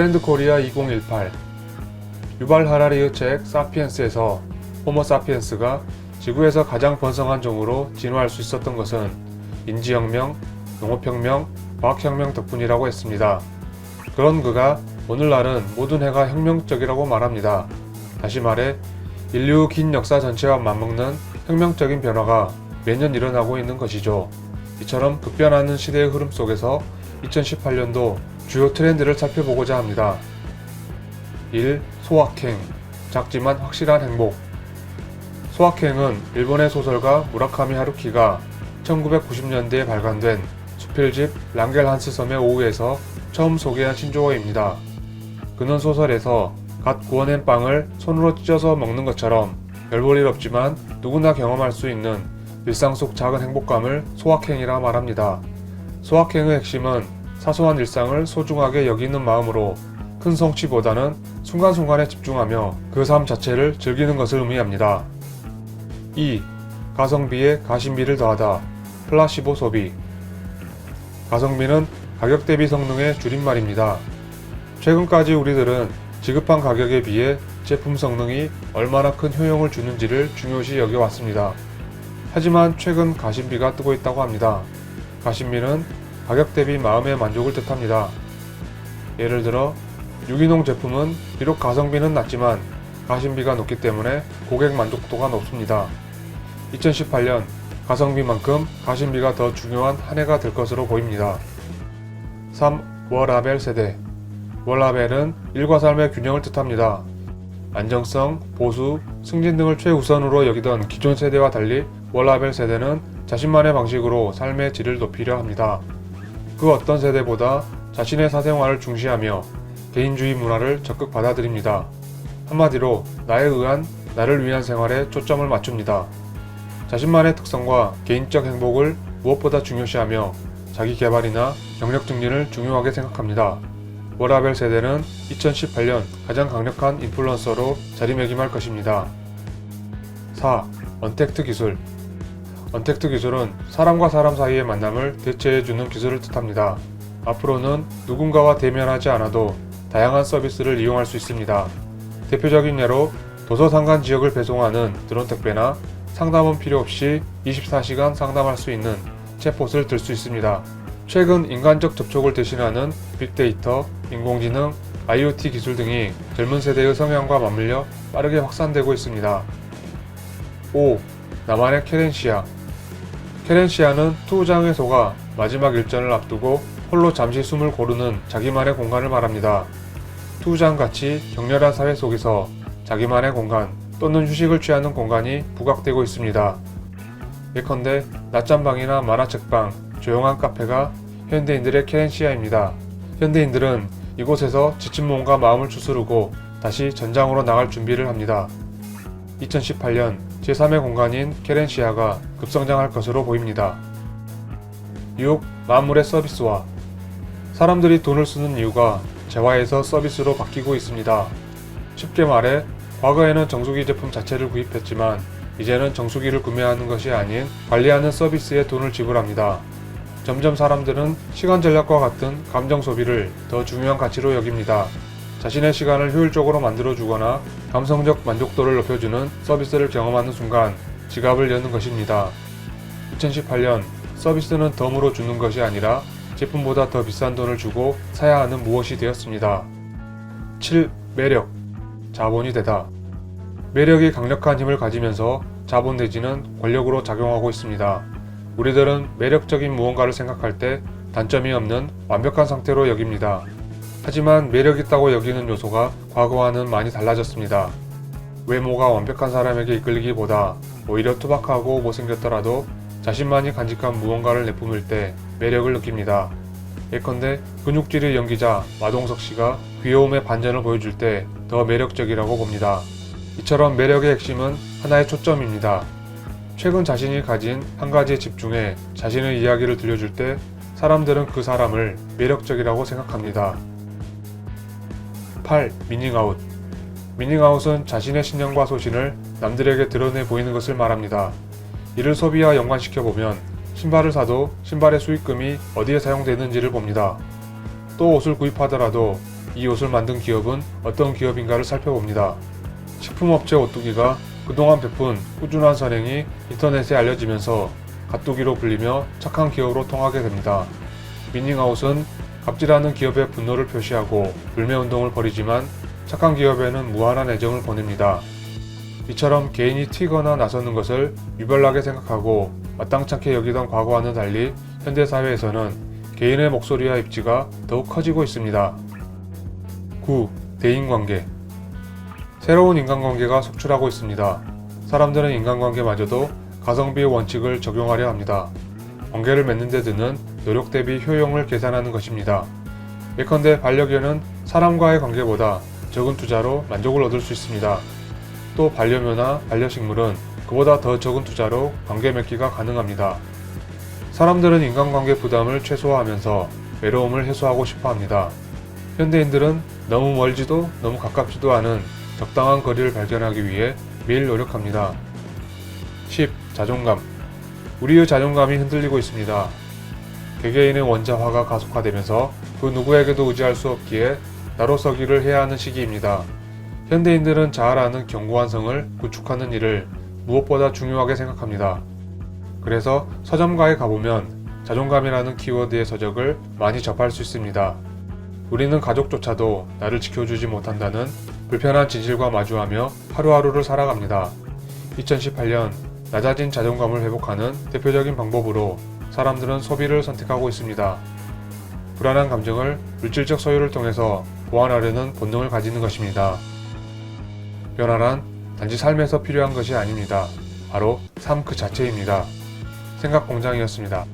트렌드 코리아 2018 유발 하라리의 책 사피엔스에서 호모 사피엔스가 지구에서 가장 번성한 종으로 진화할 수 있었던 것은 인지혁명, 농업혁명, 과학혁명 덕분이라고 했습니다. 그런 그가 오늘날은 모든 해가 혁명적이라고 말합니다. 다시 말해 인류 긴 역사 전체와 맞먹는 혁명적인 변화가 매년 일어나고 있는 것이죠. 이처럼 급변하는 시대의 흐름 속에서 2018년도 주요 트렌드를 살펴보고자 합니다. 1. 소확행. 작지만 확실한 행복. 소확행은 일본의 소설가 무라카미 하루키가 1990년대에 발간된 수필집 랑겔 한스 섬의 오후에서 처음 소개한 신조어입니다. 그는 소설에서 갓 구워낸 빵을 손으로 찢어서 먹는 것처럼 별볼일 없지만 누구나 경험할 수 있는 일상 속 작은 행복감을 소확행이라 말합니다. 소확행의 핵심은 사소한 일상을 소중하게 여기는 마음으로 큰 성취보다는 순간순간에 집중하며 그 삶 자체를 즐기는 것을 의미합니다. 2. 가성비에 가심비를 더하다. 플라시보 소비. 가성비는 가격 대비 성능의 줄임말입니다. 최근까지 우리들은 지급한 가격에 비해 제품 성능이 얼마나 큰 효용을 주는지를 중요시 여겨왔습니다. 하지만 최근 가심비가 뜨고 있다고 합니다. 가심비는 가격 대비 마음의 만족을 뜻합니다. 예를 들어 유기농 제품은 비록 가성비는 낮지만 가심비가 높기 때문에 고객 만족도가 높습니다. 2018년 가성비만큼 가심비가 더 중요한 한 해가 될 것으로 보입니다. 3. 워라벨 세대 월라벨은 일과 삶의 균형을 뜻합니다. 안정성, 보수, 승진 등을 최우선으로 여기던 기존 세대와 달리 월라벨 세대는 자신만의 방식으로 삶의 질을 높이려 합니다. 그 어떤 세대보다 자신의 사생활을 중시하며 개인주의 문화를 적극 받아들입니다. 한마디로 나에 의한 나를 위한 생활에 초점을 맞춥니다. 자신만의 특성과 개인적 행복을 무엇보다 중요시하며 자기 개발이나 경력 증진을 중요하게 생각합니다. 워라벨 세대는 2018년 가장 강력한 인플루언서로 자리매김할 것입니다. 4. 언택트 기술 언택트 기술은 사람과 사람 사이의 만남을 대체해주는 기술을 뜻합니다. 앞으로는 누군가와 대면하지 않아도 다양한 서비스를 이용할 수 있습니다. 대표적인 예로 도서 상간 지역을 배송하는 드론 택배나 상담은 필요 없이 24시간 상담할 수 있는 챗봇을 들 수 있습니다. 최근 인간적 접촉을 대신하는 빅데이터, 인공지능, IoT 기술 등이 젊은 세대의 성향과 맞물려 빠르게 확산되고 있습니다. 5. 나만의 케렌시아 케렌시아는 투우장의 소가 마지막 일전을 앞두고 홀로 잠시 숨을 고르는 자기만의 공간을 말합니다. 투우장 같이 격렬한 사회 속에서 자기만의 공간 또는 휴식을 취하는 공간이 부각되고 있습니다. 예컨대 낮잠방이나 만화책방, 조용한 카페가 현대인들의 케렌시아입니다. 현대인들은 이곳에서 지친 몸과 마음을 추스르고 다시 전장으로 나갈 준비를 합니다. 2018년 제3의 공간인 케렌시아가 급성장할 것으로 보입니다. 6. 만물의 서비스화 사람들이 돈을 쓰는 이유가 재화에서 서비스로 바뀌고 있습니다. 쉽게 말해 과거에는 정수기 제품 자체를 구입했지만 이제는 정수기를 구매하는 것이 아닌 관리하는 서비스에 돈을 지불합니다. 점점 사람들은 시간 전략과 같은 감정 소비를 더 중요한 가치로 여깁니다. 자신의 시간을 효율적으로 만들어주거나 감성적 만족도를 높여주는 서비스를 경험하는 순간 지갑을 여는 것입니다. 2018년 서비스는 덤으로 주는 것이 아니라 제품보다 더 비싼 돈을 주고 사야 하는 무엇이 되었습니다. 7. 매력. 자본이 되다. 매력이 강력한 힘을 가지면서 자본 내지는 권력으로 작용하고 있습니다. 우리들은 매력적인 무언가를 생각할 때 단점이 없는 완벽한 상태로 여깁니다. 하지만 매력 있다고 여기는 요소가 과거와는 많이 달라졌습니다. 외모가 완벽한 사람에게 이끌리기보다 오히려 투박하고 못생겼더라도 자신만이 간직한 무언가를 내뿜을 때 매력을 느낍니다. 예컨대 근육질의 연기자 마동석 씨가 귀여움의 반전을 보여줄 때 더 매력적이라고 봅니다. 이처럼 매력의 핵심은 하나의 초점입니다. 최근 자신이 가진 한 가지에 집중해 자신의 이야기를 들려줄 때 사람들은 그 사람을 매력적이라고 생각합니다. 8. 미닝아웃 미닝아웃은 자신의 신념과 소신을 남들에게 드러내 보이는 것을 말합니다. 이를 소비와 연관시켜 보면 신발을 사도 신발의 수익금이 어디에 사용되는지를 봅니다. 또 옷을 구입하더라도 이 옷을 만든 기업은 어떤 기업인가를 살펴봅니다. 식품업체 오뚜기가 그동안 베푼 꾸준한 선행이 인터넷에 알려지면서 가뚜기로 불리며 착한 기업으로 통하게 됩니다. 미닝아웃은 갑질하는 기업의 분노를 표시하고 불매운동을 벌이지만 착한 기업에는 무한한 애정을 보냅니다. 이처럼 개인이 튀거나 나서는 것을 유별나게 생각하고 마땅찮게 여기던 과거와는 달리 현대사회에서는 개인의 목소리와 입지가 더욱 커지고 있습니다. 9. 대인관계 새로운 인간관계가 속출하고 있습니다. 사람들은 인간관계마저도 가성비의 원칙을 적용하려 합니다. 관계를 맺는 데 드는 노력 대비 효용을 계산하는 것입니다. 예컨대 반려견은 사람과의 관계보다 적은 투자로 만족을 얻을 수 있습니다. 또 반려묘나 반려식물은 그보다 더 적은 투자로 관계 맺기가 가능합니다. 사람들은 인간관계 부담을 최소화하면서 외로움을 해소하고 싶어 합니다. 현대인들은 너무 멀지도 너무 가깝지도 않은 적당한 거리를 발견하기 위해 매일 노력합니다. 10. 자존감. 우리의 자존감이 흔들리고 있습니다. 개개인의 원자화가 가속화되면서 그 누구에게도 의지할 수 없기에 나로 서기를 해야 하는 시기입니다. 현대인들은 자아라는 견고한 성을 구축하는 일을 무엇보다 중요하게 생각합니다. 그래서 서점가에 가보면 자존감이라는 키워드의 서적을 많이 접할 수 있습니다. 우리는 가족조차도 나를 지켜주지 못한다는 불편한 진실과 마주하며 하루하루를 살아갑니다. 2018년 낮아진 자존감을 회복하는 대표적인 방법으로 사람들은 소비를 선택하고 있습니다. 불안한 감정을 물질적 소유를 통해서 보완하려는 본능을 가지는 것입니다. 변화란 단지 삶에서 필요한 것이 아닙니다. 바로 삶 그 자체입니다. 생각 공장이었습니다.